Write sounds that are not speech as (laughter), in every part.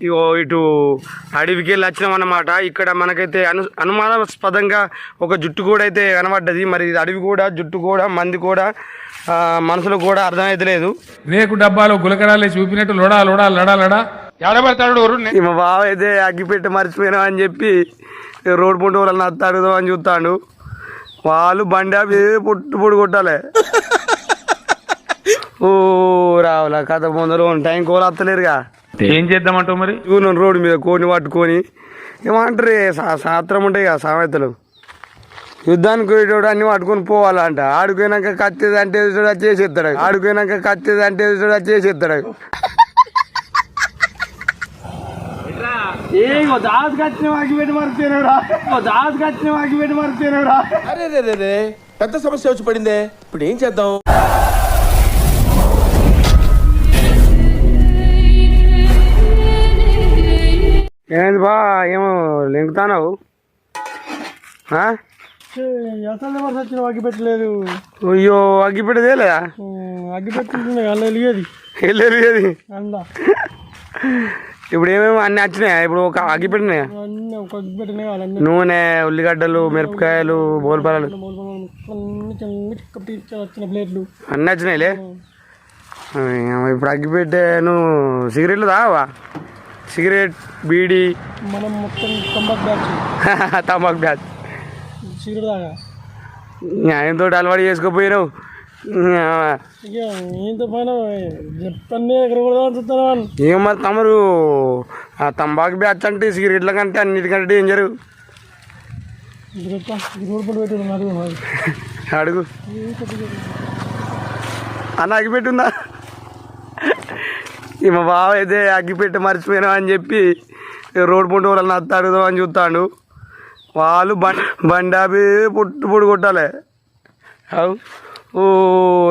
ఇగో ఇటు అడవికి వెళ్ళి వచ్చినాం అన్నమాట ఇక్కడ మనకైతే అను అనుమానాస్పదంగా ఒక జుట్టు కూడా అయితే కనబడ్డది. మరి అడవి కూడా జుట్టు కూడా మంది కూడా ఆ, మనుషులకు కూడా అర్థమైతలేదు రేకు డబ్బాలో గులకరాలే చూపినట్టు లోడా లోడా లడా లడా. ఎడబడతాడు మా బావ అయితే అగ్గిపెట్టి మర్చిపోయినా అని చెప్పి రోడ్డు పుంట వాళ్ళని అత్త అడుగుదాం అని చూస్తాడు వాళ్ళు బండి ఆపి పుట్టు పొడి కొట్టాలి. ఓ (laughs) రావులా కథ ముందర టైం కోలు వస్తలేరుగా ఏం చేద్దామంటావు మరి? చూను రోడ్డు మీద కోడిని పట్టుకొని. ఏమంటారు ఏ సా- శాస్త్రం ఉంటాయి కదా సామెతలు. యుద్ధానికి పోయేటోడు అన్ని పట్టుకొని పోవాలంట. ఆడుకోయినాక కత్తేది అంటే చూడ చేసేస్తాడు. ఆడుకోయినాక కత్తేది అంటే చూడ చేసేస్తాడు. దాసు కచ్చిన వాకి పెట్టి దాసు వాకి పెట్టి అరే పెద్ద సమస్య వచ్చి పడిందే. ఇప్పుడు ఏం చేద్దాం? ఏంది బా? ఏమో లెంకుతానావు ఆ? అసలు ఎవరు వచ్చిన అగ్గి పెట్టలేదు. అయ్యో అగ్గిపెట్టదే లేదా? అగ్గి పెట్టుకుంటున్నా అల్ల వెలిగేది. వెళ్ళేది అందా. ఇప్పుడు ఏమేమి అన్ని వచ్చినాయా? ఇప్పుడు ఒక అగ్గిపెట్టినాయా నూనె ఉల్లిగడ్డలు మిరపకాయలు బోల్పాలలు. అన్ని వచ్చినాయిలే? ఇప్పుడు అగ్గిపెట్టే నువ్వు సిగరెట్లు తావా సిగరెట్ బీడీ. మనం మొత్తం కంబక్ బ్యాచ్. (laughs) తమాక్ బ్యాచ్. సిగరెట్ దాకా న్యాయంతో అలవాటు చేసుకోపోయినావు? ఏం మరి తమరు ఆ తంబాకు బ్యాచ్ అంటే సిగరెట్ల కంటే అన్నిటికంటే డేంజరు. అడుగు. అన్న అగ్గిపెట్టుందా ఈ మా బావ అయితే అగ్గిపెట్టి మర్చిపోయినా అని చెప్పి రోడ్డు పుంట వాళ్ళని అత్త అడుగుదాం అని చూస్తాడు. వాళ్ళు బండి బండి ఆపి పుట్టు పొడి కొట్టాలి. అవు. ఓ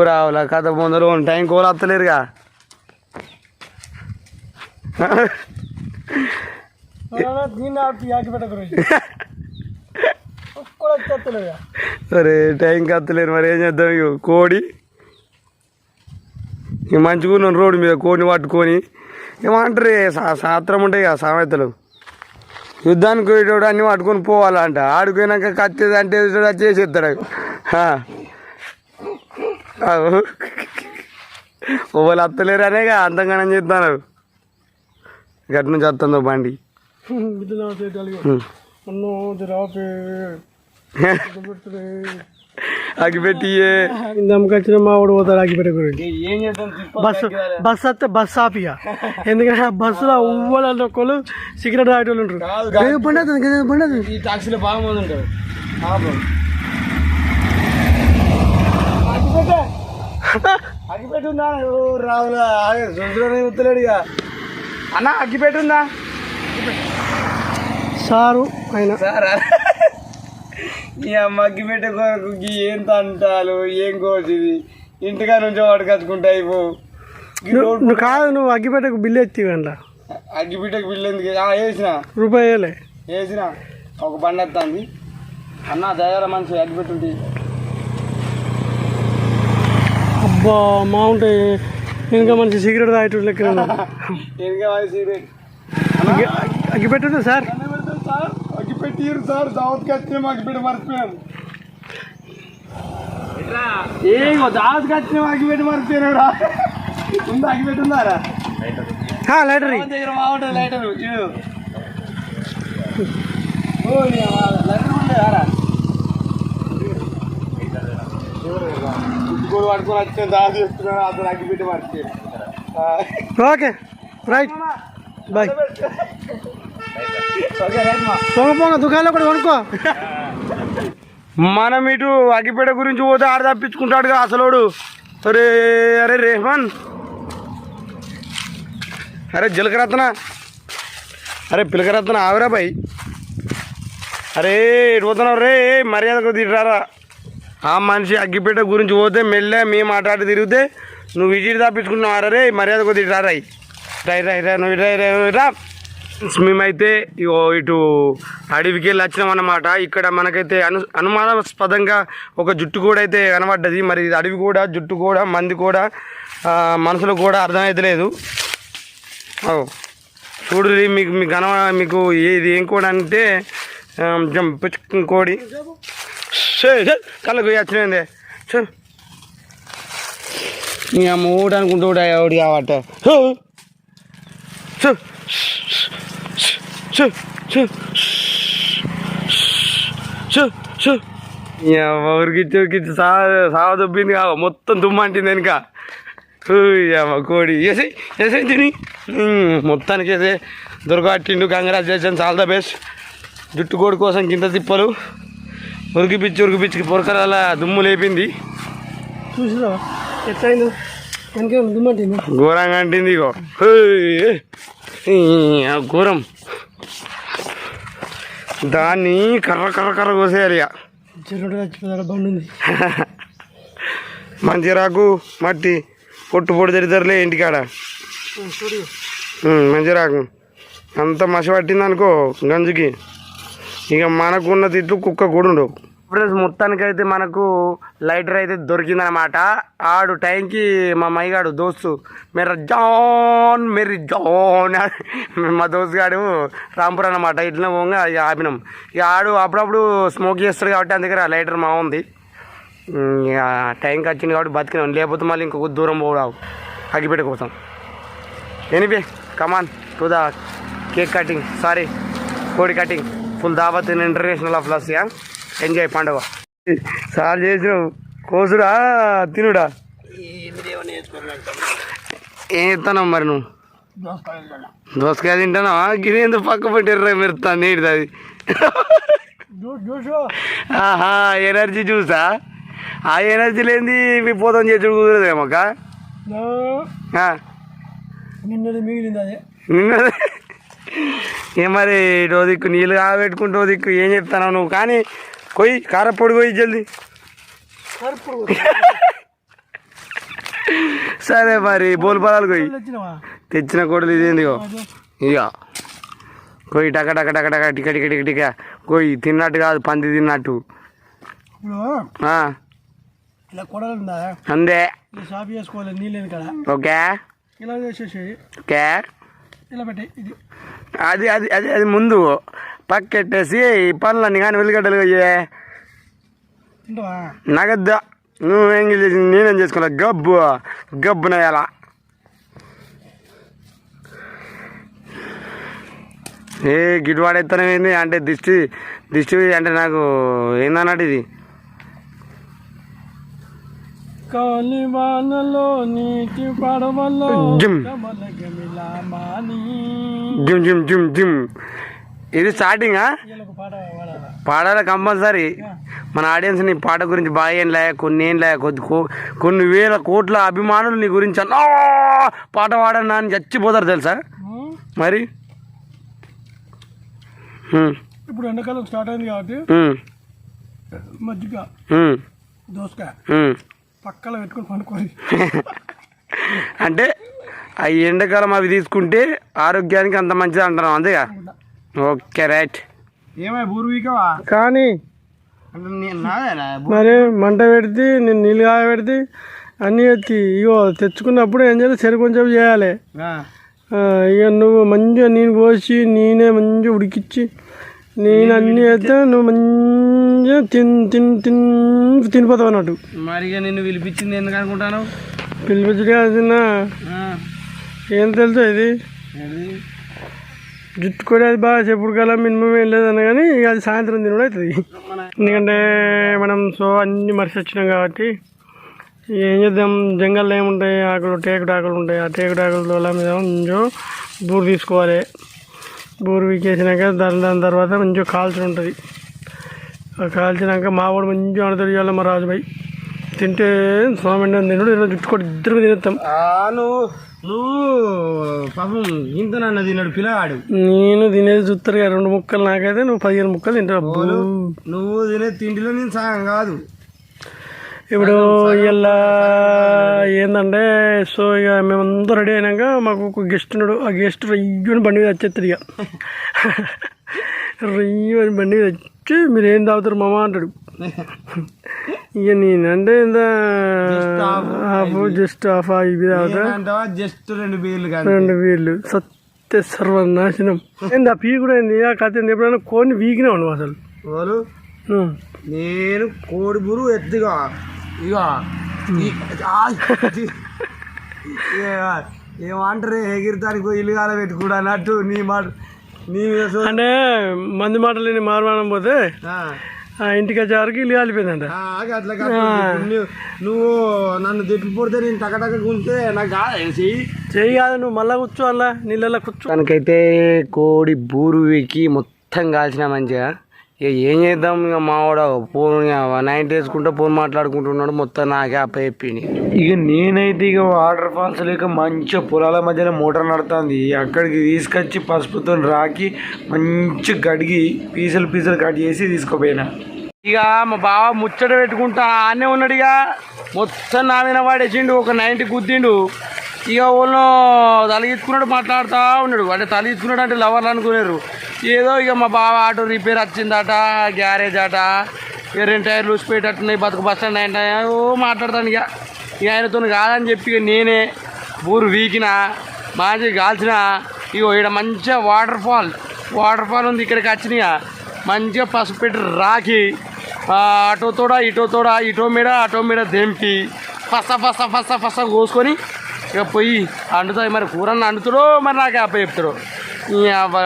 రావులా కథ ముందర టైం కోలు వచ్చేస్తలేదా సరే టైంకి వస్తలేరు మరి ఏం చేద్దాం కోడి. మంచిగా ఉన్నాను రోడ్డు మీద కోడిని పట్టుకొని. ఏమంటారు ఏ సా- శాస్త్రం ఉంటాయి కదా సామెతలు. యుద్ధానికి పోయేటోడు అన్ని పట్టుకొని పోవాలంట. ఆడుకోయినాక కత్తేది అంటే చేసేస్తాడు. ఓళ్ళు వస్తలేరు అనేగా అంతంగానం చేస్తాను గట్టి నుంచి వస్తుందో బండి. (laughs) జరాపే అగిపెట్టి నమ్మకొచ్చిన మా వాడు పోతాడు ఏం చేద్దాం బస్సు బస్సు వస్తే బస్సు ఆపిగా ఎందుకంటే ఆ బస్సులో ఉవ్వల ఒక్కళ్ళు సిగరెట్ తాగేటోళ్ళు ఉంటారు. బండి అవుతుంది. ఈ టాక్సీలో బాగా మంది ఉంటారు. అగ్గిపెట్టుందా రావులా ఇక. అన్న అగ్గిపెట్టుందా సారు ఆయన. సారా? ఈ అమ్మ అగ్గిపెట్టే కొరకు ఏం తంటాలు ఏం కోసిది ఇంటికా నుంచి పట్టుకొచ్చుకుంటా ఇవ్వు. నువ్వు నువ్వు కాదు నువ్వు అగ్గిపెట్టకు బిల్లు ఎత్తి అంట అగ్గిపెట్టకు బిల్లు ఎందుకు? ఆ, వేసిన? రూపాయలే వేసిన? ఒక బండి వస్తుంది అన్న దయాల మనిషి అగ్గిపెట్టుంటే అబ్బా మా ఇంకా మంచి సిగరెట్ తాగేటోళ్ళు లెక్క ఉన్నారు. ఎందుకే (laughs) సిగరెట్. అగ్గి- అగ్గిపెట్టుందా సార్. సార్. అగ్గిపెట్టిరు సార్ దావత్కి వచ్చిన అగ్గిపెట్టి మర్చిపోయాను ఏగో దావత్కి వచ్చిన అగ్గిపెట్టి మర్చిపోయాను రా. ఉందా అగ్గిపెట్టి ఉందారా? ఆ, లైటరీ? దగ్గర బాగుంటుంది లైటర్ చూడు. లైటర్ ఉండేదారా గుడ్డుకోడు పట్టుకొని వచ్చిన దావ చేస్తున్నాడు అతను అగ్గిపెట్టి మర్చిపోయాను ఓకే రైట్. బాయ్. పొంగ పొంగ దుకాణంలో కూడా కొనుక్కో. మనం ఇటు అగ్గిపేట గురించి పోతే ఆడ తప్పించుకుంటాడుగా అసలోడు. అరే అరే రేహమాన్. అరే జీలకరత్న అరే పిలకరత్న ఆవిరా బాయ్. అరే ఇటు పోతున్నావు రే? మర్యాదకు తిట్టారా ఆ మనిషి అగ్గిపేట గురించి పోతే మెల్లె మేము మాట్లాడి తిరిగితే నువ్వు విజిట్ తప్పించుకుంటున్నావు అరే మర్యాదకు తిట్టారా రై? రై రై నువ్వు రై, రై, రా. మేమైతే ఇగో ఇటు అడవికి వెళ్ళి వచ్చినామన్నమాట ఇక్కడ మనకైతే అను అనుమానాస్పదంగా ఒక జుట్టు కూడా అయితే కనబడ్డది. మరి ఇది అడవి కూడా జుట్టు కూడా మంది కూడా మనసులో మనుషులకు కూడా అర్థమైతలేదు ఓ చూడు మీకు మీకు కనవ మీకు ఏది ఏం కూడా అంటే కోడి. కళ్ళకు వచ్చినాయిందే చూ నీ అమ్మ ఊడు అనుకుంటూ కాబట్టి చూ చూ చూ చూ చూ చూ ఊరికి ఉరికిచ్చి సా సావ దొబ్బింది కావ మొత్తం దుమ్మంటింది వెనుక. అమ్మ కోడి. వేసి వేసే తిని. మొత్తానికి అయితే దొరకట్టిండు కంగ్రాచులేషన్స్ ఆల్ ద బెస్ట్. జుట్టు కోడి కోసం కింద తిప్పలు. ఉరికిపిచ్చి ఉరికిపిచ్చి పొరకరాల దుమ్ము లేపింది. చూసిరా ఎట్లయిందో? ఘోరంగా అంటింది ఇగో. ఘోరం. దాన్ని కర్ర కర్ర కర్ర కోసేయాలి ఇక. (laughs) మంచి రాకు మట్టి పొట్టు పొడి తిడతారులే ఇంటికాడ. మంచి రాకు. అంత మసి పట్టింది అనుకో గంజుకి. ఇక మనకున్న తిట్లు కుక్క కూడా ఉండవు. ఫ్రెండ్స్ మొత్తానికైతే మనకు లైటర్ అయితే దొరికిందనమాట ఆడు టైంకి మా మైగాడు దోస్తు మీరు జాన్ మెరి జాన్ (laughs) మా దోస్తు గాడు రాంపూర్ అనమాట ఇట్లా పోగా ఇక ఆపినాం. ఇక ఆడు అప్పుడప్పుడు స్మోక్ చేస్తాడు కాబట్టి అందుకే ఆ లైటర్ మా ఉంది. ఇక టైంకి వచ్చింది కాబట్టి బతికినాం. లేకపోతే మళ్ళీ ఇంకొక దూరం పోవడావు అగ్గిపెట్ట కోసం. ఎనిపే come on to the cake cutting sorry కోడి కటింగ్ ఫుల్ దావత్ ఇంటర్నేషనల్ ఆఫ్ లస్ యా ఎంజాయ్ పండుగ. సార్ చేసిన కోసుడా తినుడా? ఏం చెప్తాను మరి నువ్వు? దోసకాయ తింటానావా గిరి ఎందుకు పక్క పెట్టారు మెరుతాను ఏంటిది అది? ఆహా ఎనర్జీ చూసా ఆ ఎనర్జీ లేనిది మీ పోతం అదే నిన్న ఏ మరి రోజు దిక్కు నీళ్ళు కాబెట్టుకుంటూ దిక్కు ఏం చెప్తాను నువ్వు? కానీ కొయ్యి కారపొడి కొయ్యి జల్ది సరే మరి బోల్ పొలాలు వచ్చినవా తెచ్చిన కోడలు ఇదేందిగో ఇక కొయ్యి టక టక టక టక టిక టిక టిక టిక కొయ్యి తిన్నట్టు కాదు పంది తిన్నట్టు అందే। ఓకే। ఓకే। ఇలా పెట్టే ఇది. అది అది అది అది ముందు. పక్కెట్టేసి ఈ పనులన్నీ కానీ వెలుగడ్డలు కొయ్యే తింటావా నగద్దా. నువ్వేం చేసి నేనేం చేసుకోలే? గబ్బు. గబ్బున ఎలా ఏ గిట్టుబాటు ఎత్తనమైంది అంటే దిష్టి దిష్టి అంటే నాకు ఏందన్నట్టు ఇది? నీటి పడవలో జిమ్ జిమ్ జిమ్ జిమ్. ఇది స్టార్టింగా పాడాలా? కంపల్సరీ. మన ఆడియన్స్ నీ పాట గురించి బాగా ఏం లే కొన్ని ఏం లే కొద్ది కొన్ని వేల కోట్ల అభిమానులు నీ గురించి అన్నా పాట పాడన్నా అని చచ్చిపోతారు తెలుసా? మరి? ఇప్పుడు ఎండాకాలం స్టార్ట్ అయింది కాబట్టి మజ్జిగ దోసకాయ. పక్కన పెట్టుకొని పండుకొని అంటే ఆ ఎండాకాలం అవి తీసుకుంటే ఆరోగ్యానికి అంత మంచిది అంటున్నాం అంతేగా. Okay right. ఏమై పూర్వీకవా కానీ మరి మంట పెడితే నేను నీళ్ళు కాయ పెడితే అన్నీ ఎత్తి ఇగో తెచ్చుకున్నప్పుడు ఏం చేయాలి? సరి కొంచెం చేయాలి. ఆ, ఆ, ఇక నువ్వు మంచిగా నేను పోసి నేనే మంచిగా ఉడికిచ్చి నేను అన్నీ అయితే నువ్వు మంచిగా తిన్ తిన్ తిన్ తినిపోతావు అన్నట్టు. మరి నిన్ను పిలిపించింది ఎందుకు అనుకుంటాను పిలిపించడాల్సిన ఏం తెలుసు ఇది? జుట్టు కూడా అది బాగా చెప్పుడు కల మినిమం ఏం లేదన్న కానీ ఇక అది సాయంత్రం తినడం అవుతుంది. ఎందుకంటే మనం సో అన్ని మరిసి వచ్చినాం కాబట్టి ఏం చేద్దాం? జంగల్లో ఏముంటాయి? ఆకులు టేకుడు ఆకులు ఉంటాయి. ఆ టేకుడు ఆకులతో మీద కొంచెం బూరు తీసుకోవాలి. బూరు వీకేసినాక దాని దాని తర్వాత మంచిగా కాల్చి ఉంటుంది. ఆ కాల్చినాక మావాడు మంచిగా ఆడతాడు ఇవాళ మా రాజుబాయి. తింటే సోమెండ తినడు ఈరోజు జుట్టు కూడా ఇద్దరు తినేస్తాం. నువ్వు నువ్వు పాపం ఇంతనన్న తిన్నాడు పిల్లగాడు నేను తినేది చూస్తారు రెండు ముక్కలు నాకైతే నువ్వు పదిహేను ముక్కలు తింటావు. నువ్వు తినే తిండిలో నేను సగం కాదు. ఇప్పుడు ఇలా ఏంటంటే సో ఇక మేమందరం రెడీ అయినాక మాకు ఒక గెస్ట్ ఉన్నాడు. ఆ గెస్ట్ రయ్యని బండి మీద వచ్చేస్తాడు ఇక. (laughs) (laughs) రయ్యని బండి మీద వచ్చి మీరు ఏం తాగుతారు మామ అంటాడు. ఇక నేనంటే ఇంత జస్ట్ హాఫ్ ఇవి తాగుతా. జస్ట్ రెండు బీర్లు రెండు వీళ్ళు సత్ వస్తే సర్వనాశనం. ఏంది ఆ పీ కూడా ఏంది? ఆ కథ ఏంది? ఎప్పుడైనా కోడిని వీకినా నువ్వు అసలు. నేను కోడి బురు ఎత్తుగా ఇక ఏమంటారు? ఎగిరితానికి ఇల్లు కాల పెట్టుకుడు అన్నట్టు నీ మాట. అంటే మంది మాటలేని మారమానం పోతే ఇంటికి వచ్చేవరకు ఇల్లు కాలిపోయిందంట. అట్లా నువ్వు- నువ్వు నన్ను తిప్పి పొడితే నేను టకటక గుంటే నాకు కాదు చెయ్యి? చెయ్యి కాదు నువ్వు మళ్ళా కూర్చో అలా నీళ్ళల్లో కూర్చో. తనకైతే కోడి బూరు వీకి మొత్తం కాల్చిన మంచిగా. ఇక ఏం చేద్దాం ఇక మావాడు ఫోన్ నైన్ వేసుకుంటూ ఫోన్ మాట్లాడుకుంటున్నాడు మొత్తం నాకే అప్ప ఇక. నేనైతే ఇక వాటర్ ఫాల్స్ లేక మంచిగా పొలాల మధ్యలో మోటార్ నడుతుంది. అక్కడికి తీసుకొచ్చి పసుపుతో రాకి మంచి గడిగి పీసులు పీసులు కట్ చేసి తీసుకుపోయినా. ఇక మా బావ ముచ్చట పెట్టుకుంటా ఆనే ఉన్నాడు ఇక. మొత్తం నా మీద వాడేసిండు ఒక నైన్టీ గుద్దిండు. ఇక వాళ్ళు తలగించుకున్నాడు మాట్లాడుతూ ఉన్నాడు. అంటే తలగించుకున్నాడు అంటే లవర్లు అనుకున్నారు ఏదో ఇక మా బావ ఆటో రిపేర్ వచ్చిందట గ్యారేజ్ అట రెండు టైర్లు ఊసిపోయేటట్టున్నాయి బతుకు బస్ స్టాండ్ అంటే ఓ మాట్లాడతాను ఇక. ఇక ఆయనతో కాదని చెప్పి ఇక నేనే ఊరు వీకిన మాజీ కాల్చిన ఇగో ఇక్కడ మంచిగా వాటర్ ఫాల్ వాటర్ ఫాల్ ఉంది ఇక్కడికి వచ్చినాయి మంచిగా పసుపు పెట్టి రాకి ఆటో అటో తోడ ఇటో తోడ ఇటో మీద అటో మీద దింపి ఫస్స ఫస్స ఫస్స ఫస్స కోసుకొని ఇక పోయి అండుతాయి మరి కూరన్న అండుతాడో మరి నాకు అప్ప చెప్తాడు. ఈ అబ్బా,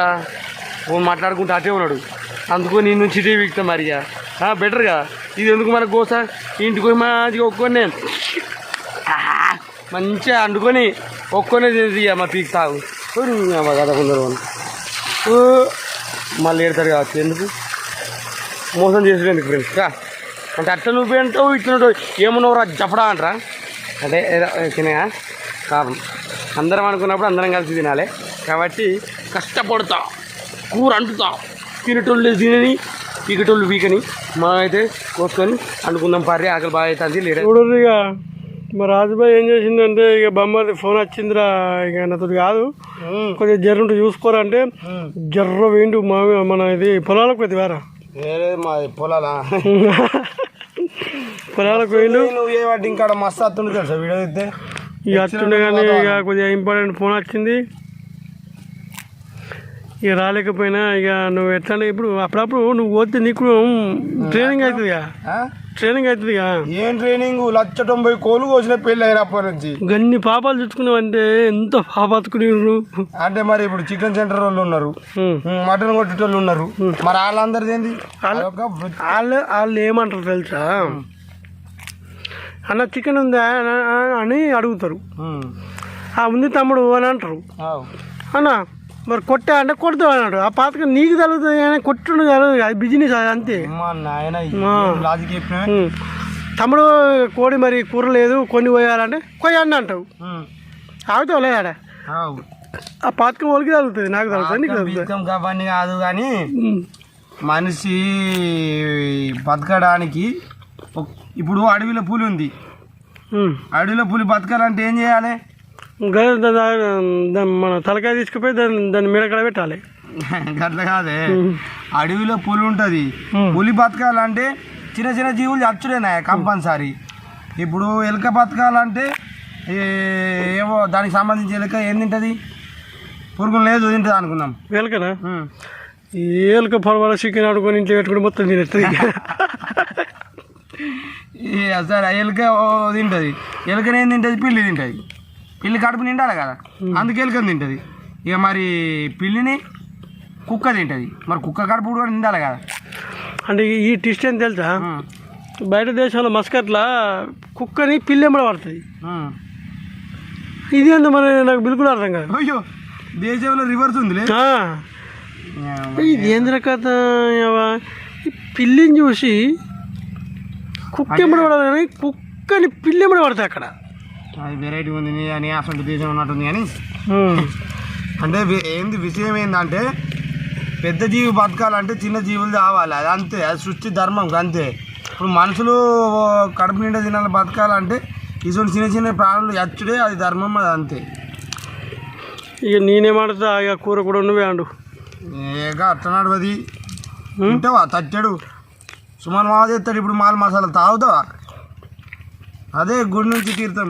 ఫోన్ మాట్లాడుకుంటూ అటే ఉన్నాడు. అందుకో నీ నుంచి ఇటే వీక్తా మరి ఇక. బెటర్గా ఇది ఎందుకు మనకు గోస? ఇంటికి పోయి మంచిగా ఒక్కొని నేను మంచిగా అండుకొని ఒక్కొనే ఇక మా పీక్ తాగు. కదా కొందరు మళ్ళీ ఏడతాడు కావచ్చు. ఎందుకు? మోసం చేసేందుకు ఫ్రెండ్స్ రా. అంటే అట్లా నువ్వు ఏంటో ఇట్లా ఏమన్నావు రా జపడా అంటారా. అంటే తినయా? కారణం అందరం అనుకున్నప్పుడు అందరం కలిసి తినాలి. కాబట్టి కష్టపడతా కూర అంటుతా తినేటోళ్ళు తినని పీకటోళ్ళు పీకని మనం అయితే కోసుకొని అనుకుందాం పారి ఆకలి బాగా అవుతుంది లేడే చూడరు ఇక మా రాజుబాయ్ ఏం చేసిందంటే ఇక బొమ్మది ఫోన్ వచ్చిందిరా ఇక నాతో కాదు. కొద్దిగా జర్ర ఉంటే చూసుకోరంటే జర్ర వేండు మా మన ఇది పొలాలకు కొద్ది వేరా? వేరే మా పొలాలా? (laughs) పొలాలకు పోయిండు. నువ్వు ఏ వాటి ఇంకా మస్తు అత్తుండు తెలుసా వీడియో అయితే? ఇక వచ్చిండే కానీ ఇక కొద్దిగా ఇంపార్టెంట్ ఫోన్ వచ్చింది. ఇక రాలేకపోయినా ఇక నువ్వు ఎట్లా అంటే ఇప్పుడు అప్పుడప్పుడు నువ్వు పోతే నీకు ట్రైనింగ్ అవుతుంది ట్రైనింగ్ అవుతుంది ఏం ట్రైనింగ్ లచ్చ తొంభై కోలు కోసిన పెళ్ళి అయినప్పటి నుంచి. గన్ని పాపాలు తెచ్చుకున్నావంటే ఎంత పాపాతుకునేరు అంటే మరి ఇప్పుడు చికెన్ సెంటర్ వాళ్ళు ఉన్నారు. మటన్ కొట్టేటోళ్ళు ఉన్నారు. మరి వాళ్ళందరిది ఏంది? వృత్తి. వాళ్ళు వాళ్ళు ఏమంటారు తెలుసా అన్న చికెన్ ఉందా అని- అడుగుతారు. ఆ ఉంది తమ్ముడు అని అంటారు. అన్న మరి కొట్టా అంటే కొడతావు అన్నాడు ఆ పాతక నీకు తగులుతుంది కానీ కొట్టుడు అది బిజినెస్ అది అంతే. తమ్ముడు కోడి మరి కూర లేదు కొన్ని పోయాలంటే కొయ్యండి అంటావు. ఆగుతావు ఆవ్. ఆ పాతకం వాళ్ళకి తగులుతుంది నాకు తగులుతుంది బీకం కబడ్డీ కాదు కానీ. మనిషి బతకడానికి ఇప్పుడు అడవిలో పులి ఉంది. అడవిలో పులి బతకాలంటే ఏం చేయాలి? మన తలకాయ తీసుకుపోయి దాన్ని దాన్ని మీడకడ పెట్టాలి. (laughs) అట్లా కాదే. అడవిలో పులి ఉంటుంది. పులి బతకాలంటే చిన్న చిన్న జీవులు చచ్చుడేనా కంపల్సరీ. ఇప్పుడు ఎలుక బతకాలంటే ఏవో దానికి సంబంధించి ఎలుక ఏం తింటుంది? పురుగులు లేదు తింటుంది అనుకుందాం. ఎలకనా? ఎలక పొడవల చికెన్ ఆడుకొని ఇంట్లో పెట్టుకుని మొత్తం తినేస్తుంది. (laughs) సరే ఎలుక ఓ తింటుంది. ఎలుకని తింటుంది? పిల్లి తింటుంది. పిల్లి కడుపు నిండాలి కదా. అందుకే ఎలుకని తింటుంది. ఇక మరి పిల్లిని కుక్క తింటుంది. మరి కుక్క కడుపు కూడా నిండాలి కదా. అంటే ఈ టిస్ట్ ఏం తెలుసా? బయట దేశాల్లో మస్కట్లా కుక్కని పిల్లెమ్మడ పడుతుంది. ఉం. ఇది ఏందో మరి నాకు బిల్కుల్ అర్థం కాదు. అయ్యో దేశంలో రివర్స్ ఉందిలే. ఆ, ఇది ఏంద్ర కథ? పిల్లిని చూసి కుక్క ఎమ్మడ పడదు కానీ కుక్కని పిల్లి ఎమ్మడ పడతాయి అక్కడ. అది వెరైటీ ఉంది అని అసలు దేశం ఉన్నట్టుంది కానీ. అంటే ఏంది విషయం ఏంటంటే పెద్ద జీవి బతకాలంటే చిన్న జీవులు కావాలి అది అంతే అది సృష్టి ధర్మం అంతే. ఇప్పుడు మనుషులు కడుపు నిండా తినాలి బతకాలంటే ఇటువంటి చిన్న చిన్న ప్రాణులు ఎచ్చుడే అది ధర్మం అది అంతే. ఇక నేనేమాడుతా ఇక కూర కూడా నువ్వే అండు. ఏక అట్లా నడవది తింటావా? తచ్చాడు సుమారు మావ చేస్తాడు ఇప్పుడు మాల మసాలా తాగుతావా అదే గుడి నుంచి తీర్థం.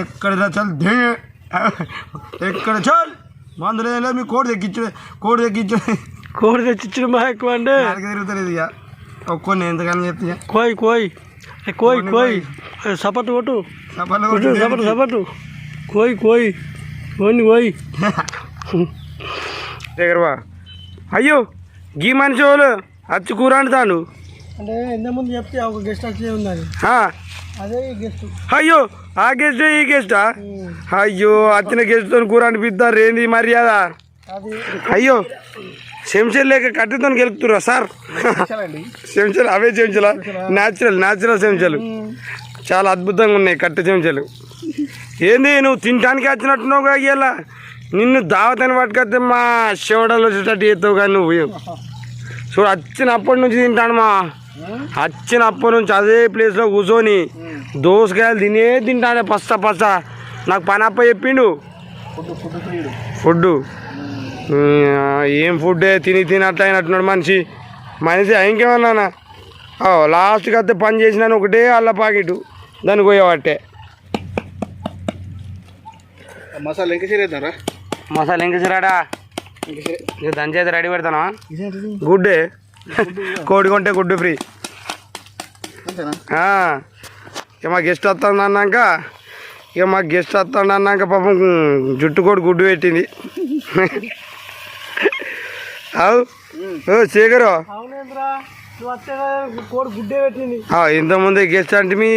ఎక్కడ రా చల్ దే. ఎక్కడ చల్. మందులు ఏం లేదు మీ కోడి తెగ్గించు కోడి తెగ్గించు కోడి తెచ్చిచ్చిన మా ఎక్కువ అంటే నాకు తిరుగుతలేదు ఇక. ఒక్కొని ఎంతకని చెప్తే కోయ్ కోయ్. ఏ కోయ్ కోయ్. ఏ సపట్టు కొట్టు. కొట్టు సపట్టు సపట్టు. కోయ్ కోయ్. కోని కోయ్. (laughs) (laughs) దగ్గరవా అయ్యో గీ మనిషి వాళ్ళు అచ్చి కూర అంటాడు అంటే ఇంతకుముందు చెప్తే ఒక గెస్ట్ వచ్చే అదే గెస్ట్ అయ్యో ఆ గెస్ట్ ఈ గెస్టా అయ్యో వచ్చిన గెస్ట్తో కూర అనిపిస్తారు ఏంది మర్యాద? అయ్యో చెంచాలు లేక కట్టెతో గెలుపుతురా సార్? చెంచాలు అవే చెంచాలా? న్యాచురల్ న్యాచురల్ చెంచాలు. చాలా అద్భుతంగా ఉన్నాయి కట్టె చెంచాలు. ఏంది నువ్వు తినడానికి వచ్చినట్టున్నావు కాగేలా నిన్ను దావతని పట్టుకొస్తే మా శివడలు వచ్చేటట్టు చేస్తావు కానీ నువ్వు చూడు వచ్చినప్పటి నుంచి తింటాను మా. వచ్చినప్పటి నుంచి అదే ప్లేస్లో కూర్చొని దోసకాయలు తినే తింటానే పస్త పస్త నాకు పని అప్ప చెప్పిండు. ఫుడ్ ఏం ఫుడ్ తిని తినట్టు అయినట్టున్నాడు మనిషి. మనిషి ఇంకేమన్నా లాస్ట్కి అయితే పని చేసినాను ఒకటే అల్ల పాకెట్ దానికి పోయేవాటే మసాలా ఇంకా చేరేద్దారా మసాలా ఇంకా సిరాడా దాని చేత రెడీ పెడతానా? గుడ్డే. కోడి కొంటే గుడ్డు ఫ్రీ. ఇక మా గెస్ట్ వస్తుంది అన్నాక ఇక మా గెస్ట్ వస్తుంది అన్నాక పాపం జుట్టు కూడా గుడ్డు పెట్టింది. అవు? శేఖరు. నువ్వు ఇంతకుముందు గెస్ట్ అంటే మీ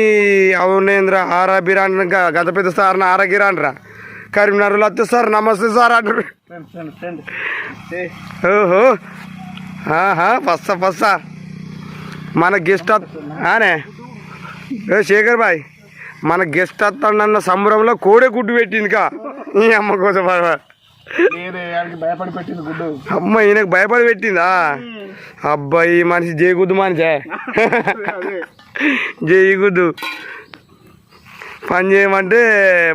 అవునేంద్ర ఆరా బిరాన్ గత పెద్ద సార్ ఆరా గిరాన్రా కరీంనగర్లో వస్తే సార్ నమస్తే సార్ అంటారు ఓహో. ఆహా పస్సా పస్సా. మన గెస్ట్ ఆనే. ఏ శేఖర్ బాయ్ మన గెస్ట్ వస్తాడన్న సంబరంలో కోడే గుడ్డు పెట్టింది కా ఈ అమ్మ కోసం భయపడి పెట్టింది గుడ్డు. అమ్మ ఈయనకు భయపడి పెట్టిందా? అబ్బాయి మనిషి జయగుద్దు మనిషే. జయగుద్దు పని చేయమంటే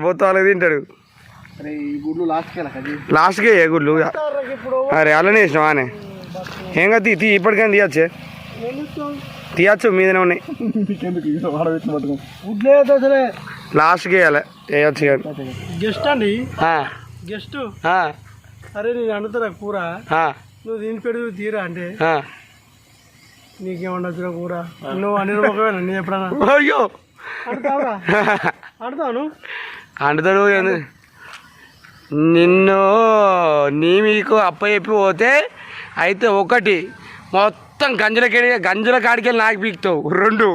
బొత్తాలకు తింటాడు. లాస్ట్కి ఏ గుడ్లు? అరే అలానే ఇష్టం ఆనే ఏం కదా తీ తీ ఇప్పటికైనా తీయచ్చే. తీయచ్చు మీదనే ఉన్నాయి. లాస్ట్కి వేయాలి వేయచ్చు గెస్ట్ అండి? గెస్ట్ అరే నేను అండుతారా కూర. నువ్వు దీని పెడు తీరా అంటే. నీకేమన్నా కూర? నువ్వు అన్ని రూపాయలు నేను ఎప్పుడన్నా అయ్యో. అడుగుతావురా (laughs) అడుగుతాను అంటుతాడు? నిన్ను నీ మీకు అప్ప చెప్పి పోతే అయితే ఒకటి. మొత్తం గంజల గంజల కాడికి వెళ్ళి నాకు పీకుతావు. రెండు.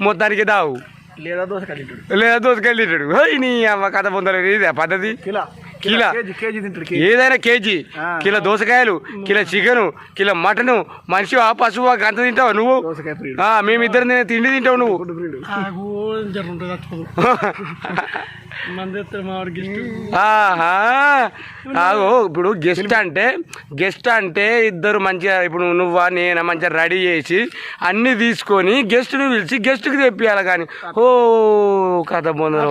మొత్తానికి దావు లేదా దోశ కట్టింటాడు లేదా దోసుకెళ్ళి తింటాడు. హోయ్ నీ అమ్మ కథ పొందలేదు ఇదే పద్ధతి? కిలో. ఏదైనా కేజీ. కిలో దోసకాయలు కిలో చికెను కిలో మటను. మనిషి ఆ పశువు ఆ గంత తింటావు నువ్వు? మేమిద్దరం తిండి తింటావు నువ్వు. (laughs) గెస్ట్ ఆగో ఇప్పుడు గెస్ట్ అంటే గెస్ట్ అంటే ఇద్దరు మంచిగా ఇప్పుడు నువ్వా నేను మంచిగా రెడీ చేసి అన్ని తీసుకొని గెస్ట్ని పిలిచి గెస్ట్కి తెప్పియాలి కానీ. ఓ కథ పొందరు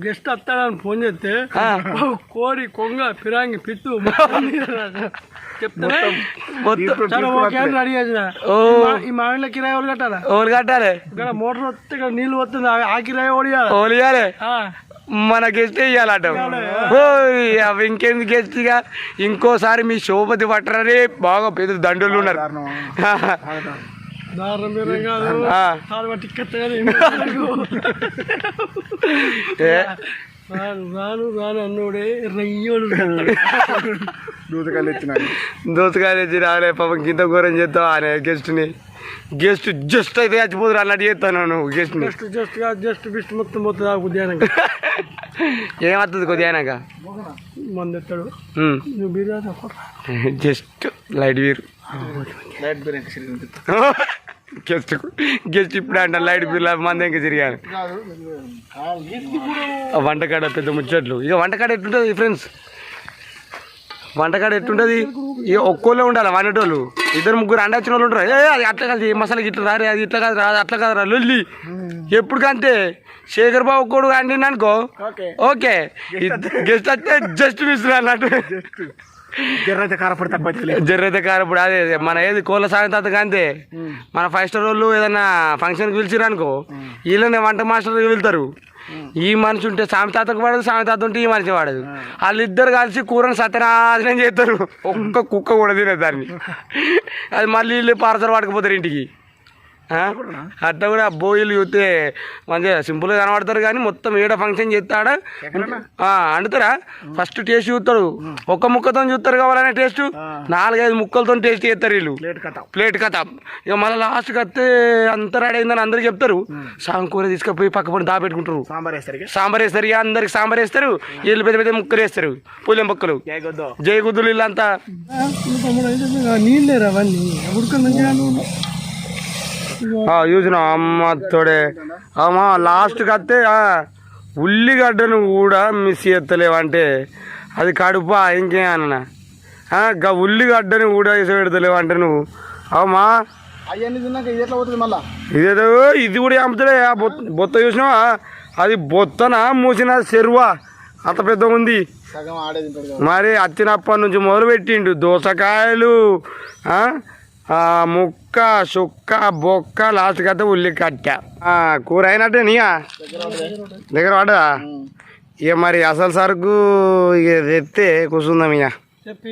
గెస్ట్ వస్తాడని ఫోన్ చేస్తే కోడి కొంగ పిరాంగి పిత్తు మొత్తం మీద చెప్తానే మొత్తం చాలా ఓకే అని రెడీ చేసిన. ఓ. ఈ మా- ఈ మామిడిలో కిరాయి కట్టాలా ఓలు కట్టాలి. ఇక్కడ మోటార్ వస్తే ఇక్కడ నీళ్ళు వస్తుంది ఆ- కిరాయి ఓడియాలి మన గెస్ట్ ఇవ్వాలట అవి ఇంకేంది గెస్ట్ ఇక? ఇంకోసారి మీ శోభతి పట్టరని బాగా పెద్ద దండులు ఉన్నారు. ఏ, రాను రాను రాను అన్నోడే రయ్యోడు. దోసకాయలు తెచ్చినాడు దోసకాయ తెచ్చి రాలే పాపం గింత ఘోరం చేస్తావు అనే గెస్ట్ని. గెస్ట్ జస్ట్ అయితే చచ్చిపోతురు అన్నట్టు చేస్తాను నువ్వు గెస్ట్ని. జస్ట్ జస్ట్ జస్ట్ బిస్ట్ మొత్తం మొత్తం ఆ ఉద్యానం ఏమవుతుంది కొద్దిగా అయినాక మంది ఎత్తాడు. నువ్వు బీరా జస్ట్ లైట్ వీరు లైట్ తింటా. (laughs) గెస్ట్ గెస్ట్ ఇప్పుడు అంట లైట్ వీరు మంది ఇంకా తిరిగాను వంటకాడ పెద్ద ముచ్చట్లు. ఇక వంటకాడ ఎట్లుంటుంది ఫ్రెండ్స్ వంటకాడ ఎట్లుంటుంది? ఇక ఒక్కోళ్ళే ఉండాలి వండేటోళ్ళు? ఇద్దరు ముగ్గురు అండ వచ్చిన వాళ్ళు ఉంటారు? ఏ అది అట్లా కాదు మసాలా ఇట్లా రారే అది ఇట్లా కాదు రా అది అట్లా కాదు రా లొల్లి. ఎప్పటికంతే శేఖర్ బాబు కొడుకు అండి అనుకో. ఓకే. ఓకే. గెస్ట్ వస్తే జస్ట్ మిస్ అన్నట్టు. జర్రైతే కారపడి తక్కువ జర్రైతే కారప్పుడు అదే. మన ఏది కోళ్ళ సాయం తాతగా అంతే మన ఫైవ్ స్టార్ వాళ్ళు ఏదైనా ఫంక్షన్కి పిలిచిరు అనుకో వీళ్ళనే వంట మాస్టర్కి వెళ్తారు ఈ మనిషి ఉంటే సామి తాతకు పడదు సామి తాత ఉంటే ఈ మనిషి పడదు వాళ్ళిద్దరు కలిసి కూరని సత్యనాశనం చేస్తారు. ఒక్క కుక్క కూడా తినే దాన్ని. (laughs) అది మళ్ళీ వీళ్ళు పార్సల్ పడకపోతారు ఇంటికి? అట్లా కూడా బోయిలు చూస్తే మంచిగా సింపుల్గా కనబడతారు కానీ మొత్తం ఏడ ఫంక్షన్ చేస్తాడా? ఆ, వండుతారా ఫస్ట్ టేస్ట్ చూస్తాడు. ఒక్క ముక్కతో చూస్తారు కావాలనే టేస్ట్ నాలుగైదు ముక్కలతో టేస్ట్ చేస్తారు వీళ్ళు. ప్లేట్ కథ. ఇక మళ్ళీ లాస్ట్కి వస్తే అంత రెడీ అయిందని అందరూ చెప్తారు. సాంగ్ కూర తీసుకుపోయి పక్క పడి దాపెట్టుకుంటారు. సాంబార్ వేస్తారు సాంబార్ వేస్తారు ఇక అందరికి సాంబార్ వేస్తారు. వీళ్ళు పెద్ద పెద్ద ముక్కలు వేస్తారు. పుల్లెం ముక్కలు. జై గుద్దులు వీళ్ళంతా. నీళ్ళేరా అవన్నీ ఉడకలు మంచిగా నువ్వు ఆ, చూసిన అమ్మ తోడే. అమ్మ లాస్ట్కి వస్తే ఉల్లిగడ్డను కూడా మిస్ చేస్తలేవంటే అది కడుపా ఇంకేమన్నా గా ఉల్లిగడ్డని కూడా వేసి పెడతలేవు అంటే నువ్వు మళ్ళా? ఇదేదో ఇది కూడా ఆ బొత్త చూసినావా? అది బొత్తన? మూసిన చెరువా? అంత పెద్ద ఉంది. మరి వచ్చినప్పటి నుంచి మొదలు పెట్టిండు దోసకాయలు ఆ, ఆ, ముక్క సుక్క బొక్క లాస్ట్ కథ ఉల్లి కట్ట ఆ, కూర అయినట్టే నీయా దగ్గర పడ్డా ఇక మరి అసలు సరుకు ఇక తెస్తే కూర్చుందాం ఇక చెప్పి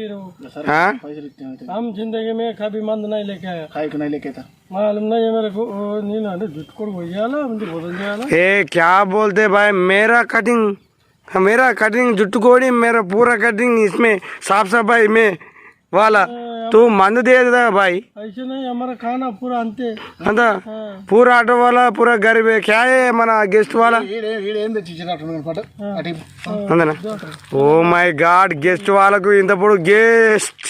ఆ? పైసలు ఇచ్చాను हम जिंदगी में कभी मंद नहीं लेके आया కాయకు నై లెక్క मालूम नहीं है मेरे को ओ, నేను అంటే జుట్టు కొడుకు పోయాలా ముందు బోధన చేయాలా ఏ క్యా బోల్తే భాయ్ మేరా కటింగ్ मेरा कटिंग जुट्टू कोड़ी मेरा पूरा कटिंग इसमें साफ सफाई में वाला तू मंद दे देता भाई ऐसे नहीं हमारा खाना पूरा अंते अंता पूरा ऑटो वाला पूरा गरीब है क्या है मना गेस्ट वाला ఈడే ఈడే ఏం తెచ్చి ఇచ్చినట్టు పాటు అటు ఇవ్వు. అంతేనా ఓ మై గాడ్ గెస్ట్ వాళ్ళకు ఇంతప్పుడు గెస్ట్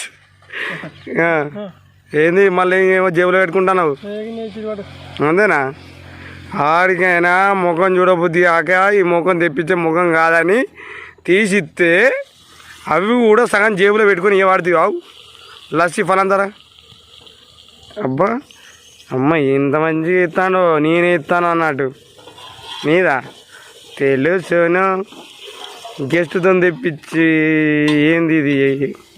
ఏంది మళ్ళీ ఏమో జేబులో పెట్టుకుంటున్నావు అంతేనా ఆడికైనా ముఖం చూడబుద్ధి కాక ఈ ముఖం తెప్పించే ముఖం కాదని తీసిస్తే అవి కూడా సగం జేబులో పెట్టుకొని ఏ వాడుతీ బావు లస్సీ ఫలంతరా అబ్బా అమ్మ ఎంత మంచిగా ఇస్తానో నేనే ఇస్తాను అన్నట్టు. నీదా? తెలుసును. గెస్ట్తో తెప్పించి ఏంది ఇది?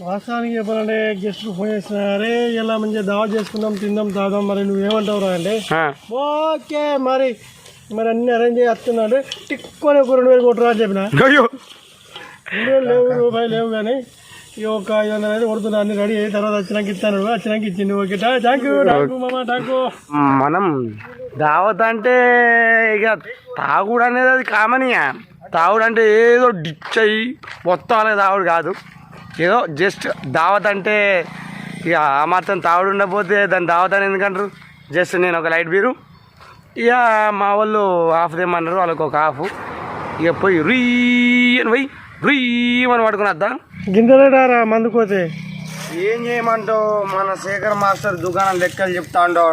వాస్తవానికి చెప్పాలంటే గెస్ట్ ఫోన్ చేసిన అరే ఇలా మంచిగా దావా చేసుకుందాం తిందాం తాదాం మరి నువ్వేమంటావురా అంటే ఓకే మరి మరి అన్ని అరేంజ్ చేసి వస్తున్నాడు టిక్కుని ఒక రెండు వేలు కొట్టురా అని చెప్పిన. లేవు రూపాయలు లేవు కానీ ఈ ఒక ఐదు వందలు అయితే కొడుతున్నా అన్ని రెడీ అయిన తర్వాత వచ్చినాక ఇస్తాను. వచ్చినాక ఇచ్చింది okay thank you thank you మామ థ్యాంక్ యూ మనం దావత్ అంటే ఇక తాగుడు అనేది అది కామనియా తాగుడు అంటే ఏదో డిచ్ అయ్యి మొత్తం అనేది తాగుడు కాదు. ఏదో జస్ట్ దావత్ అంటే ఇక ఆ మాత్రం తాగుడు ఉండకపోతే దాన్ని దావత్ అని ఎందుకంటారు? జస్ట్ నేను ఒక లైట్ బీరు ఇక మా వాళ్ళు హాఫ్ తెమ్మన్నారు వాళ్ళకి ఒక హాఫ్. ఇక పోయి రీ అని పోయి రీ అని పడుకుని వద్దా? గింజలేడారా మందు పోతే ఏం చేయమంటావు? మన శేఖర్ మాస్టర్ దుకాణం లెక్కలు చెప్తాండో.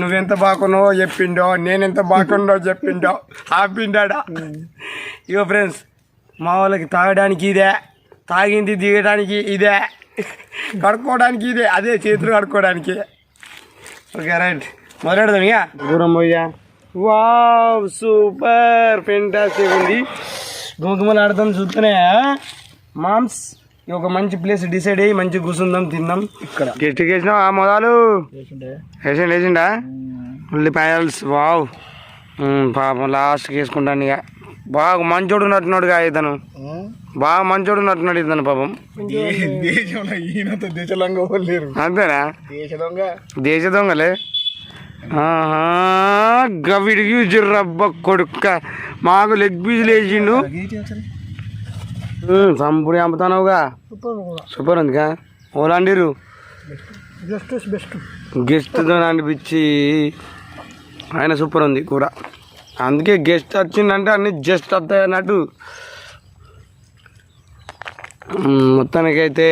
నువ్వెంత బాగున్నావో చెప్పిండో నేనెంత బాగుండో చెప్పిండో. ఆపిండాడా? ఇగో ఫ్రెండ్స్ మా వాళ్ళకి తాగడానికి ఇదే తాగింది దిగడానికి ఇదే కడుక్కోవడానికి ఇదే అదే చేతులు కడుక్కోవడానికి. Okay right. మొదలెడదాం ఇక దూరం పోయా వావ్ సూపర్ ఫెంటాస్టిక్ ఉంది. గుమగుమలు ఆడతాం చూస్తేనే మామ్స్ ఒక మంచి ప్లేస్ డిసైడ్ అయ్యి మంచి కూర్చుందాం తిందాం. ఇక్కడ. గెస్ట్ వేసినా ఆ మొదలు? వేసిండు వేసిండా ఉల్లిపాయల్స్ వావ్. పాపం లాస్ట్కి వేసుకుంటాను ఇక. బాగా మంచోడు నట్టున్నాడుగా ఇతను. బాగా మంచోడు నట్టున్నాడు ఇతను పాపం. దేశంలో ఈయనతో దేశంలో లేరు. అంతేనా? దేశ దొంగ. దేశ దొంగలే. ఆహా గవిడికి రబ్బ కొడుక్క. మాకు లెగ్ పీసులు వేసిండు సంపుడి అమ్ముతానవుగా. సూపర్ ఉందిగా. ఓలాండిరు. గెస్ట్తో అనిపించి ఆయన సూపర్ ఉంది కూర అందుకే గెస్ట్ వచ్చిందంటే అన్ని జస్ట్ వస్తాయి అన్నట్టు. మొత్తానికైతే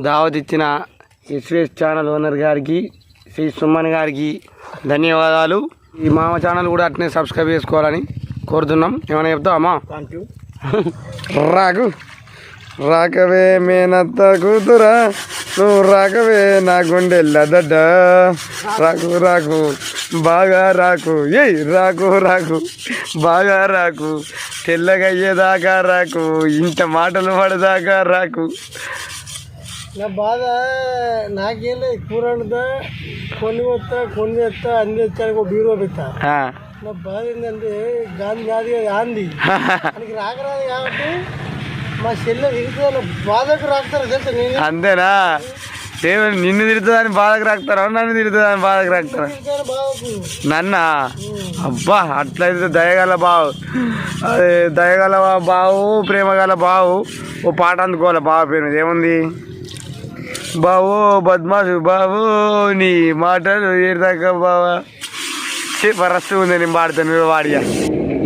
దావత్ ఇచ్చిన ఎస్విఎస్ ఛానల్ ఓనర్ గారికి శ్రీ సుమన్ గారికి ధన్యవాదాలు. ఈ మామ ఛానల్ కూడా అట్నే సబ్స్క్రైబ్ చేసుకోవాలని కోరుతున్నాం. ఏమైనా యూ రాకు. రాకవే మేనత్త కూతురా. నువ్వు రాకవే నా గుండెల్ల దడ్డ. రాకు రాకు. బాగా రాకు. ఏయ్ రాకు రాకు. బాగా రాకు. తెల్లగా అయ్యేదాకా రాకు. ఇంత మాటలు పడదాకా రాకు. నా బాధ నాకేం లేదు. కూర వండుతా కొన్ని వస్తా కొన్ని తెస్తా అన్ని తెచ్చాను ఒక బీరువా పెట్టా. నా బాధ ఏంటంటే గాంధీ కాదు కదా గాంధీ. మనకి రాకరాదు కాబట్టి మా చెల్లె తిరుగుతుంది? బాధకు రాస్తారు తెలుసా నేను అంతేనా? ఏమి నిన్ను తిడుతుందని బాధకు రాకుతారా? నన్ను తిడుతుందని బాధకు రాకుతారా? నన్నా? అబ్బా అట్లయితే దయగల బావు. అదే దయగల బావు ప్రేమగల బావు. ఓ పాట అందుకోవాలి బావ పేరు మీద? ఏముంది? బావో బద్మాసు బావు నీ మాటలు ఏదాకా బావా. వరస్తు ఉంది నేను పాడతాను మీరు వాడియా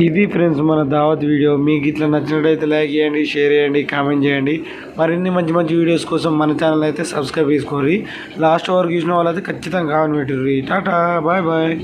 ఇది ఫ్రెండ్స్ మన దావత్ వీడియో. మీకు ఇట్లా నచ్చినట్టయితే లైక్ చేయండి షేర్ చేయండి కామెంట్ చేయండి. మరిన్ని మంచి మంచి వీడియోస్ కోసం మన ఛానల్ అయితే సబ్స్క్రైబ్ చేసుకోండి. లాస్ట్ వరకు చూసిన వాళ్ళైతే ఖచ్చితంగా కామెంట్ పెట్టిర్రి. Tata bye bye.